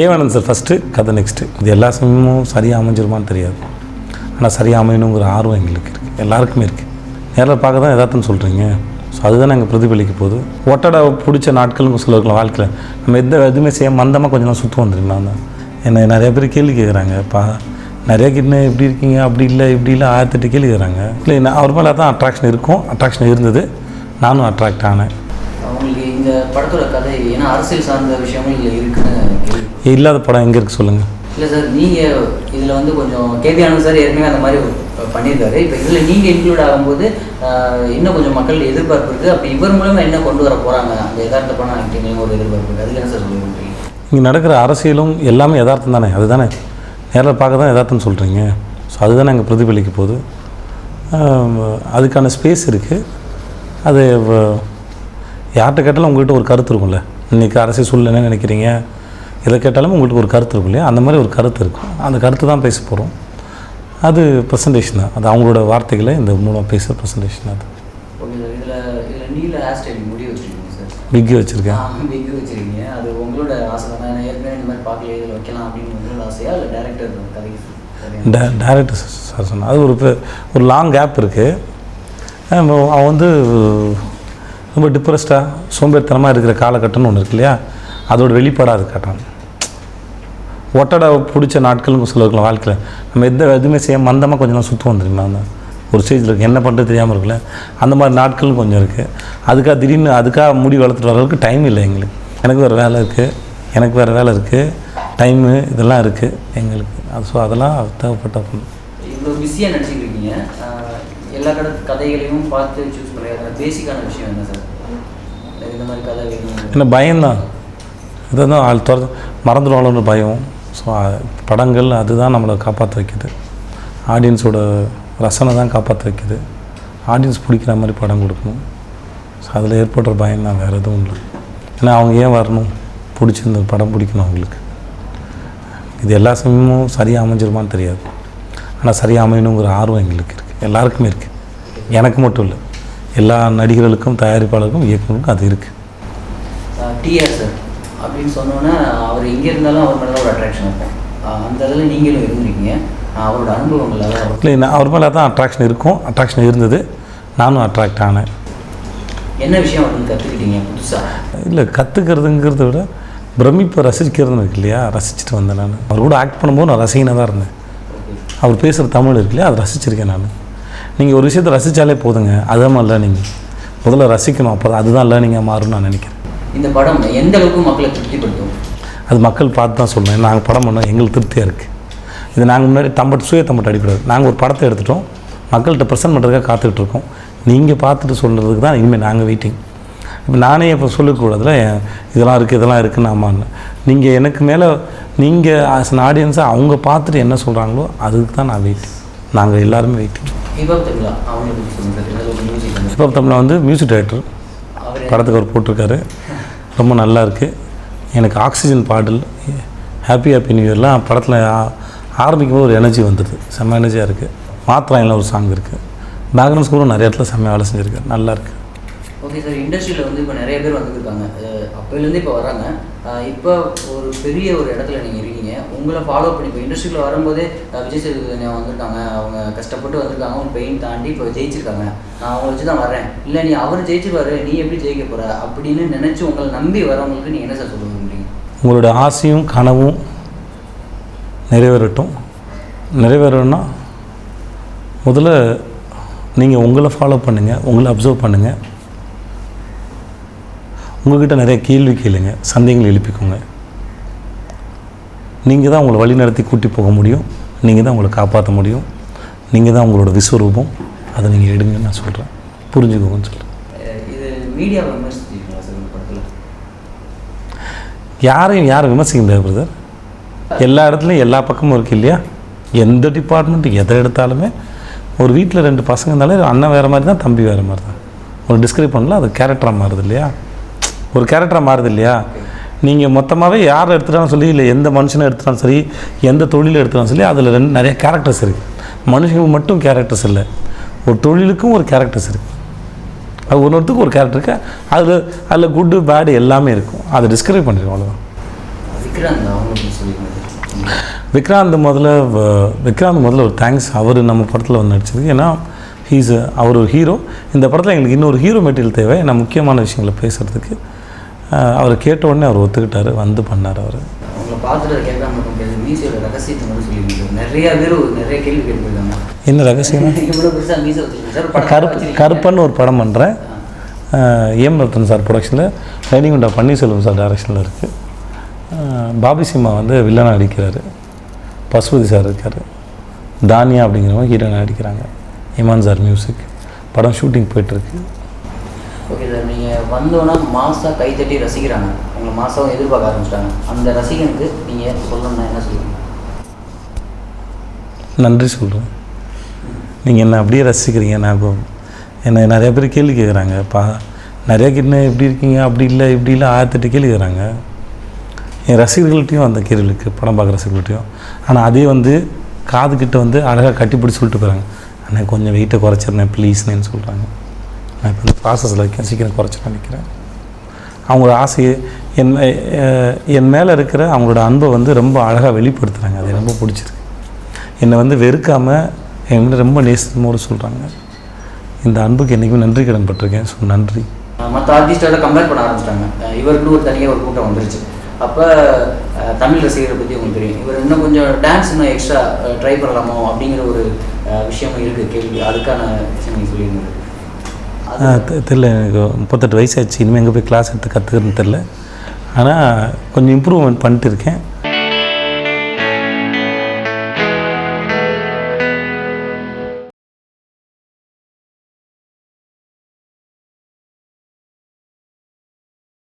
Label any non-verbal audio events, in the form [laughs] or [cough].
கேவானந்த் sir first கதை next இது எல்லா சமயமும் சரியாக அமைஞ்சிருமான்னு தெரியாது. ஆனால் சரியாக அமையணுங்கிற ஆர்வம் எங்களுக்கு இருக்குது எல்லாருக்குமே இருக்குது நேரில் பார்க்க தான் எதார்த்தம் சொல்கிறீங்க ஸோ அதுதான் நாங்கள் பிரதிபலிக்க போகுது. ஒட்டடை பிடிச்ச நாட்களும் சொல்லிருக்கலாம் வாழ்க்கையில் நம்ம எந்த எதுவுமே செய்ய மந்தமாக கொஞ்சம் நாள் சுற்று வந்துருக்கலாம் தான் என்னை நிறைய பேர் கேள்வி கேட்குறாங்க பா நிறைய கிட்ட எப்படி இருக்கீங்க அப்படி இல்லை இப்படி இல்லை ஆயிரத்தெட்டு கேள்வி கேட்குறாங்க இல்லை நான் அவர் மேலே தான் அட்ராக்ஷன் இருக்கும். அட்ராக்ஷன் இருந்தது. நானும் அட்ராக்ட் ஆனேன். இந்த படத்தோட கதை ஏன்னா அரசியல் சார்ந்த விஷயங்கள் இதில் இருக்குன்னு இல்லாத படம் எங்கே இருக்குது சொல்லுங்கள் இல்லை சார் நீங்கள் இதில் வந்து கொஞ்சம் கேபி ஆனந்த் சார் ஏற்கனவே அந்த மாதிரி பண்ணியிருக்காரு. இப்போ இதில் நீங்கள் இன்க்ளூட் ஆகும்போது இன்னும் கொஞ்சம் மக்கள் எதிர்பார்ப்பு இருக்குது அப்போ இவர் மூலமாக என்ன கொண்டு வர போகிறாங்க அந்த யதார்த்த படம் ஆக்டிங்லையும் ஒரு எதிர்பார்ப்பு இருக்குது அதுக்கு என்ன சார் சொல்ல முடியும் இங்கே நடக்கிற அரசியலும் எல்லாமே யதார்த்தம் தானே? அதுதானே? நேரில் பார்க்க தான் யதார்த்தம் சொல்கிறீங்க ஸோ அதுதான் நாங்கள் பிரதிபலிக்க போகுது. அதுக்கான ஸ்பேஸ் இருக்குது அது யார்கிட்ட கேட்டாலும் உங்கள்கிட்ட ஒரு கருத்து இருக்கும்ல. இன்றைக்கி அரசியல் சூழ்நிலை என்ன நினைக்கிறீங்க? எதை கேட்டாலும் உங்களுக்கு ஒரு கருத்து இருக்கும் இல்லையா? அந்த மாதிரி ஒரு கருத்து இருக்கும். அந்த கருத்து தான் பேச போகிறோம் அது ப்ரெசன்டேஷன் தான். அது அவங்களோட வார்த்தைகளை இந்த மூலம் பேசுகிற ப்ரெசன்டேஷன் அது. பிக்கி வச்சுருக்கேன். பிக் வச்சுருக்கீங்க. அது உங்களோட ஆசை தானே? நான் ஏற்கனவே இந்த மாதிரி பார்க்கல. இதில் வைக்கலாம் அப்படின்னு உங்களோட ஆசையா? இல்லை டேரக்டர் டே டேரக்டர் சார் சொன்னார். அது ஒரு ஒரு லாங் கேப் இருக்குது அவன் வந்து ரொம்ப டிப்ரெஸ்டாக சோம்பேறித்தனமாக இருக்கிற காலகட்டம்னு ஒன்று இருக்கு இல்லையா? அதோட வெளிப்பாடாக அது ஒட்டடை பிடிச்ச நாட்களும் சொல்லிருக்கலாம் இருக்கலாம் வாழ்க்கையில். நம்ம எந்த எதுவுமே செய்ய மந்தமாக கொஞ்சம் நாள் சுற்றுவோம் தெரியுமா? அந்த ஒரு ஸ்டேஜில் இருக்குது என்ன பண்ணுறது தெரியாமல் இருக்குல்ல? அந்த மாதிரி நாட்களும் கொஞ்சம் இருக்குது அதுக்காக திடீர்னு அதுக்காக முடி வளர்த்துட்டு வர அளவுக்கு டைம் இல்லை எங்களுக்கு. எனக்கு வேறு வேலை இருக்குது எனக்கு வேறு வேலை இருக்குது டைமு இதெல்லாம் இருக்குது எங்களுக்கு. அது ஸோ அதெல்லாம் தேவைப்பட்ட பொண்ணு இவ்வளோ பிஸியாக நடிச்சிட்டு இருக்கீங்க. எல்லா கதைகளையும் பார்த்து சூஸ் பேசிக்கான விஷயம் என்ன சார்? இந்த மாதிரி கதை வேணும். என்ன பயம்தான். இதுதான் ஆள் துற மறந்துடுவாங்களோன்னு பயம். ஸோ படங்கள் அதுதான் நம்மளை காப்பாற்ற வைக்குது. ஆடியன்ஸோட ரசனை தான் காப்பாற்ற வைக்குது. ஆடியன்ஸ் பிடிக்கிற மாதிரி படம் கொடுக்கணும். ஸோ அதில் ஏற்படுற பயம் தான் வேறு எதுவும் இல்லை. ஏன்னா அவங்க ஏன் வரணும்? பிடிச்சிருந்த படம் பிடிக்கணும் அவங்களுக்கு. இது எல்லா சமயமும் சரியாக அமைஞ்சிருமான்னு தெரியாது. ஆனால் சரியாக அமையணுங்கிற ஆர்வம் எங்களுக்கு இருக்குது எல்லாருக்குமே இருக்குது எனக்கு மட்டும் இல்லை. எல்லா நடிகர்களுக்கும் தயாரிப்பாளருக்கும் இயக்குனருக்கும் அது இருக்குது டிஆர் சார் அப்படின்னு சொன்னோன்னே அவர் எங்கே இருந்தாலும் அவர் மேலே ஒரு அட்ராக்ஷன் இருக்கும். அந்த இதில் நீங்களும் இருந்திருக்கீங்க. அவரோட அனுபவங்கள் இல்லை நான் அவர் மேலே தான் அட்ராக்ஷன் இருக்கும். அட்ராக்ஷன் இருந்தது. நானும் அட்ராக்ட் ஆனேன். என்ன விஷயம் அவர் கற்றுக்கிட்டீங்க புதுசாக இல்லை கற்றுக்கிறதுங்கிறத விட பிரமிப்பை ரசிக்கிறதுன்னு இருக்கு இல்லையா? ரசிச்சுட்டு வந்தேன் நான். அவர் கூட ஆக்ட் பண்ணும்போது நான் ரசிகனாக தான் இருந்தேன் அவர் பேசுகிற தமிழ் இருக்கு இல்லையா? அதை ரசிச்சிருக்கேன் நான். நீங்கள் ஒரு விஷயத்தை ரசித்தாலே போதுங்க. அதுதான் லேர்னிங் முதல்ல ரசிக்கணும். அப்போ அதுதான் லேர்னிங்காக மாறும்னு நான் நினைக்கிறேன். இந்த படம் எந்த அளவுக்கு மக்களை திருப்திப்படுத்தும்? அது மக்கள் பார்த்து தான் சொல்லணும் நாங்கள் படம் பண்ணோம். எங்களுக்கு திருப்தியாக இருக்குது இது நாங்கள் முன்னாடி தம்பட்டு சுய தம்பட்டு அடிக்கூடாது நாங்கள் ஒரு படத்தை எடுத்துட்டோம். மக்கள்கிட்ட ப்ரெசென்ட் பண்ணுறதுக்காக காத்துக்கிட்டு இருக்கோம். நீங்கள் பார்த்துட்டு சொல்கிறதுக்கு தான் இனிமேல் நாங்கள் வெயிட்டிங் இப்போ நானே இப்போ சொல்லக்கூடாதுல இதெல்லாம் இருக்குது இதெல்லாம் இருக்குன்னு ஆமான்னு. நீங்கள் எனக்கு மேலே நீங்கள் ஆஸ் அன் ஆடியன்ஸை அவங்க பார்த்துட்டு என்ன சொல்கிறாங்களோ அதுக்கு தான் நான் வெயிட்டிங் நாங்கள் எல்லாருமே வெயிட்டிங் ஹிப்ஹாப் தமிழா வந்து இப்போ தமிழில் வந்து மியூசிக் டைரக்டர் படத்துக்கு அவர் போட்டிருக்காரு. ரொம்ப நல்லா இருக்குது எனக்கு ஆக்சிஜன் பாடல் ஹாப்பி ஹாப்பி நியூ இயர்லாம் படத்தில் ஆரம்பிக்கும் போது ஒரு எனர்ஜி வந்துடுது செம்ம எனர்ஜியாக இருக்குது மாத்திராயில் ஒரு சாங் இருக்குது பேக்ரவுண்ட் ஸ்கூலும் நிறைய இடத்துல செம்ம வேலை செஞ்சுருக்காரு. நல்லா இருக்குது ஓகே சார் இண்டஸ்ட்ரியில் வந்து இப்போ நிறைய பேர் வந்துருக்காங்க அப்போலேருந்து இப்போ வராங்க இப்போ ஒரு பெரிய ஒரு இடத்துல நீங்கள் இருக்கீங்க. உங்களை ஃபாலோ பண்ணி இப்போ இண்டஸ்ட்ரியில் வரும்போதே விஜய் சேதுபதி வந்திருக்காங்க. அவங்க கஷ்டப்பட்டு வந்திருக்காங்க. அவங்க பெயின் தாண்டி இப்போ ஜெயிச்சிருக்காங்க. நான் அவங்கள வச்சு தான் வரேன் இல்லை நீ அவர் ஜெயிச்சிருவாரு. நீ எப்படி ஜெயிக்க போகிற அப்படின்னு நினச்சி உங்களை நம்பி வரவங்களுக்கு நீங்கள் என்ன சார் சொல்ல விரும்புறீங்க? உங்களோட ஆசையும் கனவும் நிறைவேறட்டும். நிறைவேறணும்னா முதல்ல நீங்கள் உங்களை ஃபாலோ பண்ணுங்கள் உங்களை அப்சர்வ் பண்ணுங்கள் உங்ககிட்ட நிறைய கேள்வி கேளுங்க சந்தேகங்கள் எழுப்பிக்கோங்க. நீங்கள் தான் உங்களை வழி நடத்தி கூட்டி போக முடியும் நீங்கள் தான் உங்களை காப்பாற்ற முடியும் நீங்கள் தான் உங்களோட விஸ்வரூபம். அதை நீங்கள் எடுங்கன்னு நான் சொல்கிறேன் புரிஞ்சுக்கோங்கன்னு சொல்கிறேன் யாரையும் யாரும் விமர்சிக்க முடியாது பிரதர் எல்லா இடத்துலையும் எல்லா பக்கமும் இருக்கு இல்லையா? எந்த டிபார்ட்மெண்ட் எதை எடுத்தாலுமே ஒரு வீட்டில் ரெண்டு பசங்க இருந்தாலே அண்ணன் வேறு மாதிரி தான் தம்பி வேறு மாதிரி தான் ஒரு டிஸ்கிரைப் பண்ணல அது கேரக்டராக மாறுது இல்லையா? ஒரு கேரக்டராக மாறுது இல்லையா நீங்கள் மொத்தமாகவே யாரை எடுத்துட்டாலும் சொல்லி இல்லை எந்த மனுஷனை எடுத்துட்டாலும் சரி எந்த தொழிலை எடுத்துட்டாலும் சரி அதில் ரெண்டு நிறைய கேரக்டர்ஸ் இருக்குது மனுஷங்களுக்கு மட்டும் கேரக்டர்ஸ் இல்லை. ஒரு தொழிலுக்கும் ஒரு கேரக்டர்ஸ் இருக்குது அது ஒவ்வொருத்துக்கும் ஒரு கேரக்டர் இருக்கு. அதில் அதில் குட்டு பேடு எல்லாமே இருக்கும். அதை டிஸ்கிரைப் பண்ணிருக்கோம் அவ்வளோதான் விக்ராந்த் முதல்ல விக்ராந்த் முதல்ல ஒரு தேங்க்ஸ் அவர் நம்ம படத்தில் வந்து நடிச்சதுக்கு ஏன்னா ஹீஸ் அவர் ஒரு ஹீரோ இந்த படத்தில் எங்களுக்கு இன்னொரு ஹீரோ மெட்டீரியல் தேவை. ஏன்னா முக்கியமான விஷயங்களை பேசுகிறதுக்கு அவர் கேட்ட உடனே அவர் ஒத்துக்கிட்டாரு வந்து பண்ணார் அவர். என்ன ரகசியம் [laughs] கருப்பு. கருப்பன்னு ஒரு படம் பண்ணுறேன் எம் ரத்தன் சார் ப்ரொடக்ஷனில் ரைனிங்குண்டா பன்னீர்செல்வம் சார் டைரக்ஷனில் இருக்குது பாபி சிம்மா வந்து வில்லனாக நடிக்கிறாரு. பசுபதி சார் இருக்கார். தானியா அப்படிங்கிறவங்க ஹீரோனாக நடிக்கிறாங்க. இமான் சார் மியூசிக் படம் ஷூட்டிங் போயிட்டுருக்கு. இதில் நீங்கள் வந்தோன்னா மாசாக கைத்தட்டி ரசிக்கிறாங்க. உங்களை மாசாவும் எதிர்பார்க்க ஆரம்பிச்சிட்டாங்க. அந்த ரசிகனுக்கு நீங்கள் சொல்லணும்னா என்ன சொல்லுவீங்க? நன்றி சொல்கிறேன் நீங்கள் என்ன அப்படியே ரசிக்கிறீங்க? ஞாபகம் என்னை நிறைய பேர் கேள்வி கேட்குறாங்க பா நிறைய கிட்ட எப்படி இருக்கீங்க? அப்படி இல்லை இப்படி இல்லை ஆயிரத்தெட்டு கேள்வி கேட்குறாங்க என் ரசிகர்கள்ட்டையும் அந்த கேள்வி இருக்குது படம் பார்க்குற ரசிகர்கள்ட்டையும். ஆனால் அதே வந்து காதுக்கிட்ட வந்து அழகாக கட்டிப்பிடி சொல்லிட்டு போகிறாங்க அண்ணா கொஞ்சம் வெயிட்டை குறைச்சிருந்தேன் ப்ளீஸ்னேன்னு சொல்கிறாங்க நான் இப்போ இந்த ப்ராசஸில் இருக்கேன். சீக்கிரம் குறைச்சி நினைக்கிறேன். அவங்களோட ஆசையை என் என் மேலே இருக்கிற அவங்களோட அன்பை வந்து ரொம்ப அழகாக வெளிப்படுத்துகிறாங்க அது ரொம்ப பிடிச்சிருக்கு. என்னை வந்து வெறுக்காமல் என்கிட்ட ரொம்ப நேசமோடு சொல்கிறாங்க இந்த அன்புக்கு என்றைக்குமே நன்றி கடன் பட்டிருக்கேன். ஸோ நன்றி. மற்ற ஆர்டிஸ்டோட கம்பேர் பண்ண ஆரம்பிச்சிட்டாங்க. இவருக்கு இவருக்குன்னு ஒரு தனியாக ஒரு கூட்டம் வந்துருச்சு. அப்போ தமிழ் ரசிகரை பற்றி உங்களுக்கு தெரியும். இவர் இன்னும் கொஞ்சம் டான்ஸ் இன்னும் எக்ஸ்ட்ரா ட்ரை பண்ணலாமோ அப்படிங்கிற ஒரு விஷயமும் இருக்குது கேள்வி. அதுக்கான விஷயம் நீங்கள் சொல்லியிருந்தது தெரில எனக்கு முப்பத்தெட்டு வயசாச்சு இனிமேல் எங்கே போய் கிளாஸ் எடுத்து கற்றுக்கிறேன்னு தெரில ஆனால் கொஞ்சம் இம்ப்ரூவ்மெண்ட் பண்ணிட்டு இருக்கேன்.